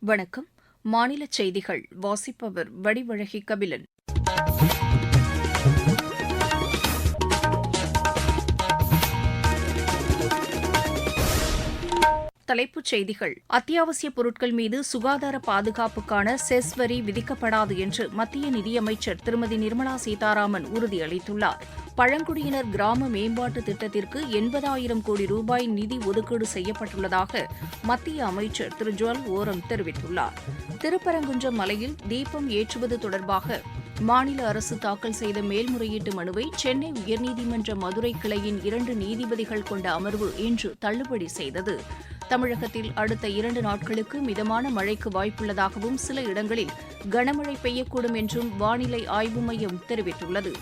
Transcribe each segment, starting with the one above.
வணக்கம். மாநிலச் செய்திகள் வாசிப்பவர் வடிவழகி கபிலன். தலைப்புச் செய்திகள். அத்தியாவசிய பொருட்கள் மீது சுகாதார பாதுகாப்புக்கான செஸ் வரி விதிக்கப்படாது என்று மத்திய நிதியமைச்சர் திருமதி நிர்மலா சீதாராமன் உறுதியளித்துள்ளார். பழங்குடியினர் கிராம மேம்பாட்டு திட்டத்திற்கு எண்பதாயிரம் கோடி ரூபாய் நிதி ஒதுக்கீடு செய்யப்பட்டுள்ளதாக மத்திய அமைச்சர் திரு. ஜுவல் ஓரம் தெரிவித்துள்ளார். திருப்பரங்குன்றம் மலையில் தீபம் ஏற்றுவது தொடர்பாக மாநில அரசு தாக்கல் செய்த மேல்முறையீட்டு மனுவை சென்னை உயர்நீதிமன்ற மதுரை கிளையின் இரண்டு நீதிபதிகள் கொண்ட அமர்வு இன்று தள்ளுபடி செய்தது. தமிழகத்தில் அடுத்த இரண்டு நாட்களுக்கு மிதமான மழைக்கு வாய்ப்புள்ளதாகவும் சில இடங்களில் கனமழை பெய்யக்கூடும் என்றும் வானிலை ஆய்வு மையம் தெரிவித்துள்ளது.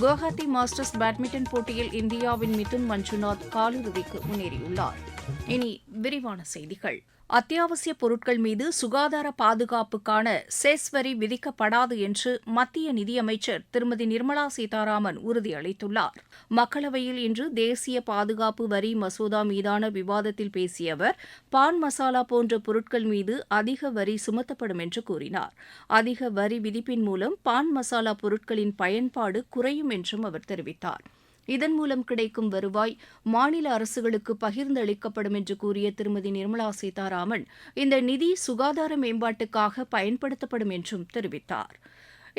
குவஹாத்தி மாஸ்டர்ஸ் பேட்மிண்டன் போட்டியில் இந்தியாவின் மிதுன் மஞ்சுநாத் காலிறுதிக்கு முன்னேறியுள்ளார். இனி விரிவான செய்திகள். அத்தியாவசிய பொருட்கள் மீது சுகாதார பாதுகாப்புக்கான செஸ் வரி விதிக்கப்படாது என்று மத்திய நிதியமைச்சர் திருமதி நிர்மலா சீதாராமன் உறுதியளித்துள்ளார். மக்களவையில் இன்று தேசிய பாதுகாப்பு வரி மசோதா மீதான விவாதத்தில் பேசிய அவர் பான் மசாலா போன்ற பொருட்கள் மீது அதிக வரி சுமத்தப்படும் என்று கூறினார். அதிக வரி விதிப்பின் மூலம் பான் மசாலா பொருட்களின் பயன்பாடு குறையும் என்றும் அவர் தெரிவித்தார். இதன் மூலம் கிடைக்கும் வருவாய் மாநில அரசுகளுக்கு பகிர்ந்தளிக்கப்படும் என்று கூறிய திருமதி நிர்மலா சீதாராமன் இந்த நிதி சுகாதார மேம்பாட்டுக்காக பயன்படுத்தப்படும் என்றும் தெரிவித்தார்.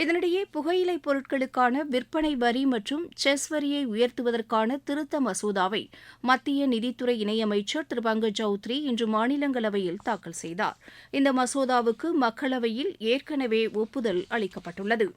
இதனிடையே புகையிலை பொருட்களுக்கான விற்பனை வரி மற்றும் செஸ் வரியை உயர்த்துவதற்கான திருத்த மசோதாவை மத்திய நிதித்துறை இணையமைச்சர் திரு பங்கஜ் சௌத்ரி இன்று மாநிலங்களவையில் தாக்கல் செய்தார். இந்த மசோதாவுக்கு மக்களவையில் ஏற்கனவே ஒப்புதல் அளிக்கப்பட்டுள்ளது.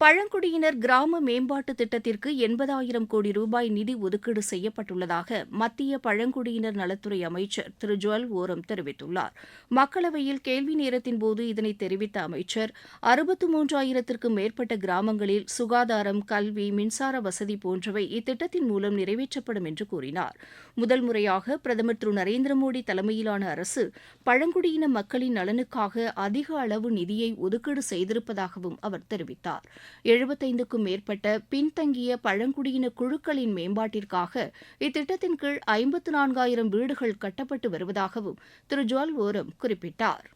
பழங்குடியினர் கிராம மேம்பாட்டு திட்டத்திற்கு எண்பதாயிரம் கோடி ரூபாய் நிதி ஒதுக்கீடு செய்யப்பட்டுள்ளதாக மத்திய பழங்குடியினர் நலத்துறை அமைச்சர் திரு ஜுவல் ஓரம் தெரிவித்துள்ளார். மக்களவையில் கேள்வி நேரத்தின்போது இதனை தெரிவித்த அமைச்சர் அறுபத்து மூன்றாயிரத்திற்கும் மேற்பட்ட கிராமங்களில் சுகாதாரம் கல்வி மின்சார வசதி போன்றவை இத்திட்டத்தின் மூலம் நிறைவேற்றப்படும் என்று கூறினார். முதல் முறையாக பிரதமர் திரு நரேந்திர மோடி தலைமையிலான அரசு பழங்குடியின மக்களின் நலனுக்காக அதிக அளவு நிதியை ஒதுக்கீடு செய்திருப்பதாகவும் அவர் தெரிவித்தார். எழுபத்தைந்துக்கும் மேற்பட்ட பின்தங்கிய பழங்குடியின குழுக்களின் மேம்பாட்டிற்காக இத்திட்டத்தின் கீழ் ஐம்பத்து நான்காயிரம் வீடுகள் கட்டப்பட்டு வருவதாகவும் திரு ஜுவல் ஓரம் குறிப்பிட்டார்.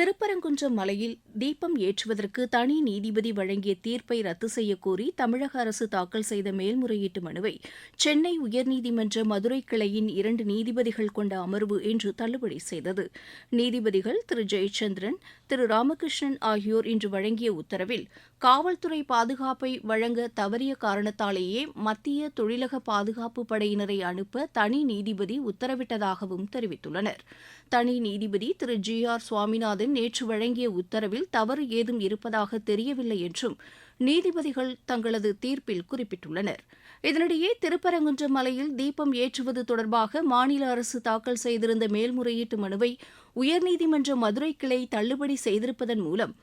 திருப்பரங்குன்றம் மலையில் தீபம் ஏற்றுவதற்கு தனி நீதிபதி வழங்கிய தீர்ப்பை ரத்து செய்யக்கோரி தமிழக அரசு தாக்கல் செய்த மேல்முறையீட்டு மனுவை சென்னை உயர்நீதிமன்ற மதுரை கிளையின் இரண்டு நீதிபதிகள் கொண்ட அமர்வு இன்று தள்ளுபடி செய்தது. நீதிபதிகள் திரு ஜெயச்சந்திரன் திரு ராமகிருஷ்ணன் ஆகியோர் இன்று வழங்கிய உத்தரவில் காவல்துறை பாதுகாப்பை வழங்க தவறிய காரணத்தாலேயே மத்திய தொழிலக பாதுகாப்பு படையினரை அனுப்ப தனி நீதிபதி உத்தரவிட்டதாகவும் தெரிவித்துள்ளனர். தனி நீதிபதி திரு ஜி ஆர் சுவாமிநாதன் நேற்று வழங்கிய உத்தரவில் தவறு ஏதும் இருப்பதாக தெரியவில்லை என்றும் நீதிபதிகள் தங்களது தீர்ப்பில் குறிப்பிட்டுள்ளனர். இதனிடையே திருப்பரங்குன்றம் மலையில் தீபம் ஏற்றுவது தொடர்பாக மாநில அரசு தாக்கல் செய்திருந்த மேல்முறையீட்டு மனுவை உயர்நீதிமன்ற மதுரை கிளை தள்ளுபடி செய்திருப்பதன் மூலம்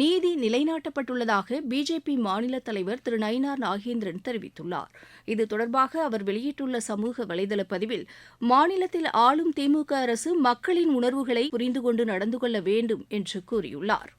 நீதி நிலைநாட்டப்பட்டுள்ளதாக பிஜேபி மாநில தலைவர் திரு நயினார் நாகேந்திரன் தெரிவித்துள்ளார். இது தொடர்பாக அவர் வெளியிட்டுள்ள சமூக வலைதள பதிவில் மாநிலத்தில் ஆளும் திமுக அரசு மக்களின் உணர்வுகளை புரிந்து கொண்டு நடந்து கொள்ள வேண்டும் என்று கூறியுள்ளார்.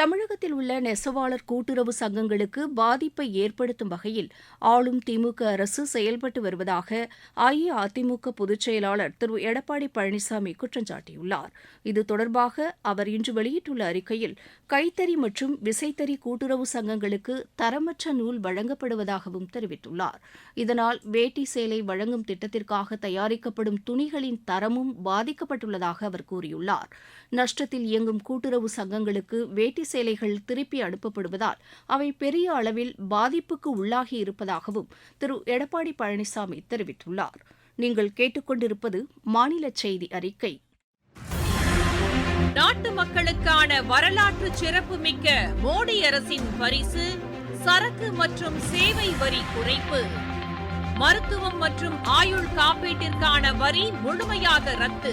தமிழகத்தில் உள்ள நெசவாளர் கூட்டுறவு சங்கங்களுக்கு பாதிப்பை ஏற்படுத்தும் வகையில் ஆளும் திமுக அரசு செயல்பட்டு வருவதாக அஇஅதிமுக பொதுச் செயலாளர் திரு எடப்பாடி பழனிசாமி குற்றம் சாட்டியுள்ளார். இது தொடர்பாக அவர் இன்று வெளியிட்டுள்ள அறிக்கையில் கைத்தறி மற்றும் விசைத்தறி கூட்டுறவு சங்கங்களுக்கு தரமற்ற நூல் வழங்கப்படுவதாகவும் தெரிவித்துள்ளார். இதனால் வேட்டி சேலை வழங்கும் திட்டத்திற்காக தயாரிக்கப்படும் துணிகளின் தரமும் பாதிக்கப்பட்டுள்ளதாக அவர் கூறியுள்ளார். நஷ்டத்தில் இயங்கும் கூட்டுறவு சங்கங்களுக்கு வேட்டி சேலைகள் திருப்பி அனுப்பப்படுவதால் அவை பெரிய அளவில் பாதிப்புக்கு உள்ளாகி இருப்பதாகவும் திரு. எடப்பாடி பழனிசாமி தெரிவித்துள்ளார். நீங்கள் கேட்டுக்கொண்டிருப்பது மாநில செய்தி அறிக்கை. நாட்டு மக்களுக்கான வரலாற்று சிறப்புமிக்க மோடி அரசின் பரிசு சரக்கு மற்றும் சேவை வரி குறைப்பு. மருத்துவம் மற்றும் ஆயுள் காப்பீட்டிற்கான வரி முழுமையாக ரத்து.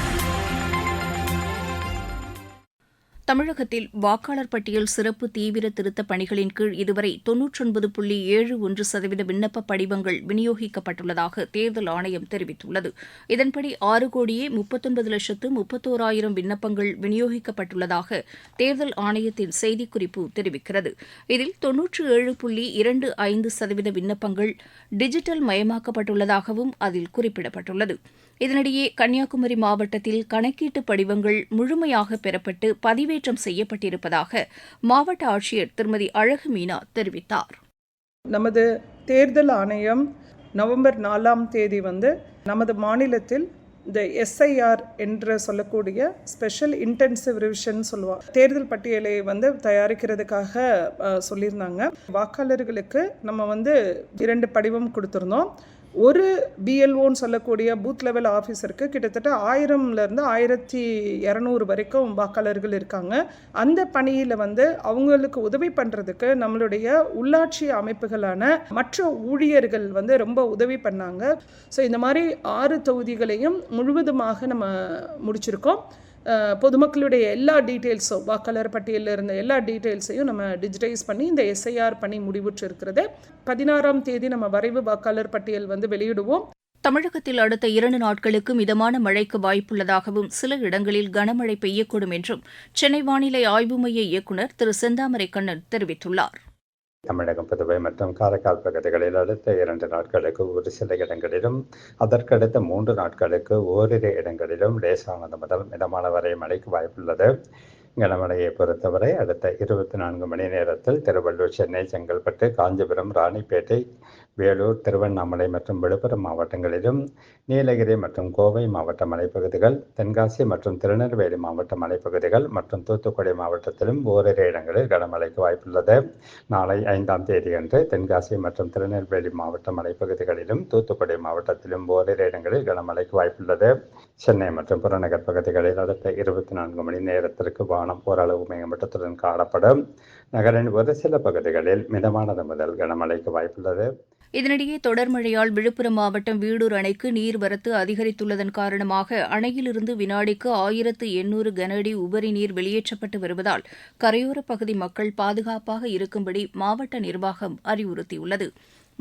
தமிழகத்தில் வாக்காளர் பட்டியல் சிறப்பு தீவிர திருத்தப் பணிகளின் கீழ் இதுவரை தொன்னூற்றொன்பது புள்ளி ஏழு ஒன்று சதவீத விண்ணப்ப படிவங்கள் விநியோகிக்கப்பட்டுள்ளதாக தேர்தல் ஆணையம் தெரிவித்துள்ளது. இதன்படி ஆறு கோடியே முப்பத்தொன்பது லட்சத்து முப்பத்தோராயிரம் விண்ணப்பங்கள் விநியோகிக்கப்பட்டுள்ளதாக தேர்தல் ஆணையத்தின் செய்திக்குறிப்பு தெரிவிக்கிறது. இதில் தொன்னூற்று ஏழு புள்ளி இரண்டு ஐந்து சதவீத விண்ணப்பங்கள் டிஜிட்டல் மயமாக்கப்பட்டுள்ளதாகவும் அதில் குறிப்பிடப்பட்டுள்ளது. இதனிடையே கன்னியாகுமரி மாவட்டத்தில் கணக்கீட்டு படிவங்கள் முழுமையாக பெறப்பட்டு பதிவேற்றம் செய்யப்பட்டிருப்பதாக மாவட்ட ஆட்சியர் திருமதி அழகு மீனா தெரிவித்தார். நமது தேர்தல் ஆணையம் நவம்பர் நாலாம் தேதி வந்து நமது மாநிலத்தில் இந்த எஸ்ஐஆர் என்று சொல்லக்கூடிய ஸ்பெஷல் இன்டென்சிவ் ரிவிஷன் சொல்லுவாங்க தேர்தல் பட்டியலை வந்து தயாரிக்கிறதுக்காக சொல்லியிருந்தாங்க. வாக்காளர்களுக்கு நம்ம வந்து இரண்டு படிவம் கொடுத்துருந்தோம். ஒரு பிஎல்ஓன்னு சொல்லக்கூடிய பூத் லெவல் ஆஃபீஸருக்கு கிட்டத்தட்ட ஆயிரம்லேருந்து ஆயிரத்தி இரநூறு வரைக்கும் வாக்காளர்கள் இருக்காங்க. அந்த பணியில் வந்து அவங்களுக்கு உதவி பண்ணுறதுக்கு நம்மளுடைய உள்ளாட்சி அமைப்புகளான மற்ற ஊழியர்கள் வந்து ரொம்ப உதவி பண்ணாங்க. ஸோ இந்த மாதிரி ஆறு தொகுதிகளையும் முழுவதுமாக நம்ம முடிச்சிருக்கோம். பொதுமக்களுடைய எல்லா டீட்டெயில்ஸும் வாக்காளர் பட்டியலில் இருந்த எல்லா டீட்டெயில்ஸையும் நம்ம டிஜிட்டைஸ் பண்ணி இந்த எஸ்ஐஆர் பணி முடிவுற்று இருக்கிறது பதினாறாம் தேதி நம்ம வரைவு வாக்காளர் பட்டியல் வந்து வெளியிடுவோம். தமிழகத்தில் அடுத்த இரண்டு நாட்களுக்கு மிதமான மழைக்கு வாய்ப்புள்ளதாகவும் சில இடங்களில் கனமழை பெய்யக்கூடும் என்றும் சென்னை வானிலை ஆய்வு மைய இயக்குநர் திரு செந்தாமரை கண்ணன் தெரிவித்துள்ளார். தமிழகம் புதுவை மற்றும் காரைக்கால் பகுதிகளில் அடுத்த இரண்டு நாட்களுக்கு ஒரு சில இடங்களிலும் அதற்கடுத்த மூன்று நாட்களுக்கு ஓரிரு இடங்களிலும் லேசானது முதல் மிதமான வரை மழைக்கு வாய்ப்புள்ளது. கனமழையை பொறுத்தவரை அடுத்த இருபத்தி நான்கு மணி நேரத்தில் திருவள்ளூர் சென்னை செங்கல்பட்டு காஞ்சிபுரம் ராணிப்பேட்டை வேலூர் திருவண்ணாமலை மற்றும் விழுப்புரம் மாவட்டங்களிலும் நீலகிரி மற்றும் கோவை மாவட்ட மலைப்பகுதிகள் தென்காசி மற்றும் திருநெல்வேலி மாவட்ட மலைப்பகுதிகள் மற்றும் தூத்துக்குடி மாவட்டத்திலும் ஓரிரு இடங்களில் கனமழைக்கு வாய்ப்புள்ளது. நாளை ஐந்தாம் தேதியன்று தென்காசி மற்றும் திருநெல்வேலி மாவட்ட மலைப்பகுதிகளிலும் தூத்துக்குடி மாவட்டத்திலும் ஓரிரு இடங்களில் கனமழைக்கு வாய்ப்புள்ளது. சென்னை மற்றும் புறநகர் பகுதிகளில் அடுத்த இருபத்தி நான்கு மணி நேரத்திற்கு வானம் ஓரளவு மேம்பட்டத்துடன் காணப்படும். நகரின் ஒரு சில பகுதிகளில் மிதமானது முதல் கனமழைக்கு வாய்ப்புள்ளது. இதனிடையே தொடர் மழையால் விழுப்புரம் மாவட்டம் வீடூர் அணைக்கு நீர்வரத்து அதிகரித்துள்ளதன் காரணமாக அணையிலிருந்து வினாடிக்கு ஆயிரத்து எண்ணூறு கனஅடி உபரி நீர் வெளியேற்றப்பட்டு வருவதால் கரையோரப் பகுதி மக்கள் பாதுகாப்பாக இருக்கும்படி மாவட்ட நிர்வாகம் அறிவுறுத்தியுள்ளது.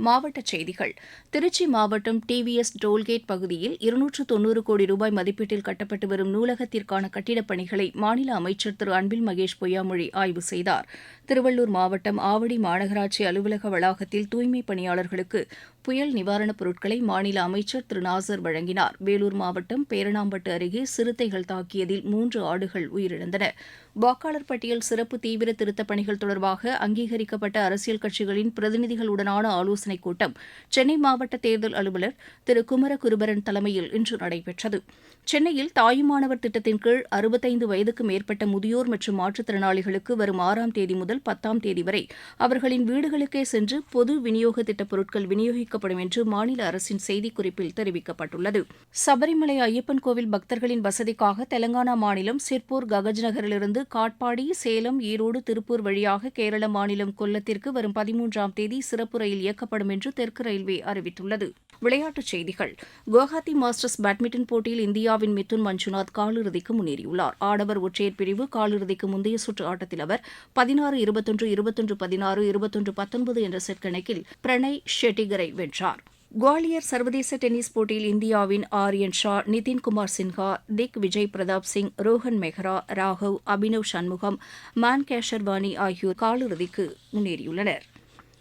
மாவட்டச் செய்திகள். திருச்சி மாவட்டம் டிவிஎஸ் டோல்கேட் பகுதியில் இருநூற்று தொன்னூறு கோடி ரூபாய் மதிப்பீட்டில் கட்டப்பட்டு வரும் நூலகத்திற்கான கட்டிடப் பணிகளை மாநில அமைச்சர் திரு அன்பில் மகேஷ் பொய்யாமொழி ஆய்வு செய்தார். திருவள்ளூர் மாவட்டம் ஆவடி மாநகராட்சி அலுவலக வளாகத்தில் தூய்மைப் பணியாளர்களுக்கு புயல் நிவாரணப் பொருட்களை மாநில அமைச்சர் திரு. நாசர் வழங்கினார். வேலூர் மாவட்டம் பேரணாம்பட்டு அருகே சிறுத்தைகள் தாக்கியதில் மூன்று ஆடுகள் உயிரிழந்தன. வாக்காளர் பட்டியல் சிறப்பு தீவிர திருத்தப் பணிகள் தொடர்பாக அங்கீகரிக்கப்பட்ட அரசியல் கட்சிகளின் பிரதிநிதிகளுடனான ஆலோசனைக் கூட்டம் சென்னை மாவட்ட தேர்தல் அலுவலர் திரு. குமர குருபரன் தலைமையில் இன்று நடைபெற்றது. சென்னையில் தாயுமானவர் திட்டத்தின் கீழ் அறுபத்தைந்து வயதுக்கு மேற்பட்ட முதியோர் மற்றும் மாற்றுத்திறனாளிகளுக்கு வரும் ஆறாம் தேதி முதல் பத்தாம் தேதி வரை அவர்களின் வீடுகளுக்கே சென்று பொது விநியோக திட்டப் பொருட்கள் விநியோகிக்கப்படும் என்று மாநில அரசின் செய்திக்குறிப்பில் தெரிவிக்கப்பட்டுள்ளது. சபரிமலை ஐயப்பன் கோவில் பக்தர்களின் வசதிக்காக தெலங்கானா மாநிலம் சிற்பூர் ககஜ் நகரிலிருந்து காட்பாடி சேலம் ஈரோடு திருப்பூர் வழியாக கேரள மாநிலம் கொல்லத்திற்கு வரும் பதிமூன்றாம் தேதி சிறப்பு ரயில் இயக்கப்படும் என்று தெற்கு ரயில்வே அறிவித்துள்ளது. விளையாட்டுச் செய்திகள். குவஹாத்தி மாஸ்டர்ஸ் பேட்மிண்டன் போட்டியில் இந்தியா இந்தியாவின் மிதுன் மஞ்சுநாத் காலிறுதிக்கு முன்னேறியுள்ளார். ஆடவர் ஒற்றையர் பிரிவு காலிறுதிக்கு முந்தைய சுற்று ஆட்டத்தில் அவர் பதினாறு இருபத்தொன்று இருபத்தொன்று பதினாறு இருபத்தொன்று பத்தொன்பது என்ற செட் கணக்கில் பிரணய் ஷெட்டிகரை வென்றார். குவாலியர் சர்வதேச டென்னிஸ் போட்டியில் இந்தியாவின் ஆரியன் ஷா நிதின்குமார் சின்ஹா திக் விஜய் பிரதாப் சிங் ரோஹன் மெஹ்ரா ராகவ் அபினவ் சண்முகம் மான் கேஷர்வானி ஆகியோர் காலிறுதிக்கு முன்னேறியுள்ளனர்.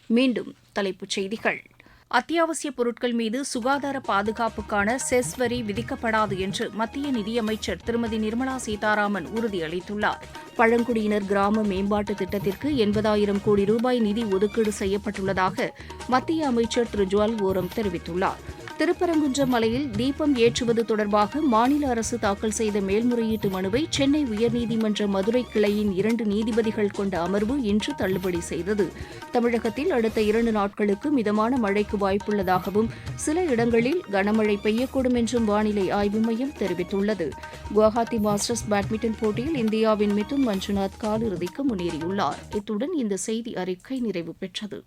மீண்டும் தலைப்புச் செய்திகள். அத்தியாவசிய பொருட்கள் மீது சுகாதார பாதுகாப்புக்கான செஸ் வரி விதிக்கப்படாது என்று மத்திய நிதியமைச்சர் திருமதி நிர்மலா சீதாராமன் உறுதியளித்துள்ளார். பழங்குடியினர் கிராம மேம்பாட்டு திட்டத்திற்கு எண்பதாயிரம் கோடி ரூபாய் நிதி ஒதுக்கீடு செய்யப்பட்டுள்ளதாக மத்திய அமைச்சர் திரு ஜுவல் ஓரம் தெரிவித்துள்ளார். திருப்பரங்குன்றம் மலையில் தீபம் ஏற்றுவது தொடர்பாக மாநில அரசு தாக்கல் செய்த மேல்முறையீட்டு மனுவை சென்னை உயர்நீதிமன்ற மதுரை கிளையின் இரண்டு நீதிபதிகள் கொண்ட அமர்வு இன்று தள்ளுபடி செய்தது. தமிழகத்தில் அடுத்த இரண்டு நாட்களுக்கு மிதமான மழைக்கு வாய்ப்புள்ளதாகவும் சில இடங்களில் கனமழை பெய்யக்கூடும் என்றும் வானிலை ஆய்வு மையம் தெரிவித்துள்ளது. குவஹாத்தி மாஸ்டர்ஸ் பேட்மிண்டன் போட்டியில் இந்தியாவின் மிதுன் மஞ்சுநாத் காலிறுதிக்கு முன்னேறியுள்ளார். இத்துடன் இந்த செய்தி அறிக்கை நிறைவு பெற்றது.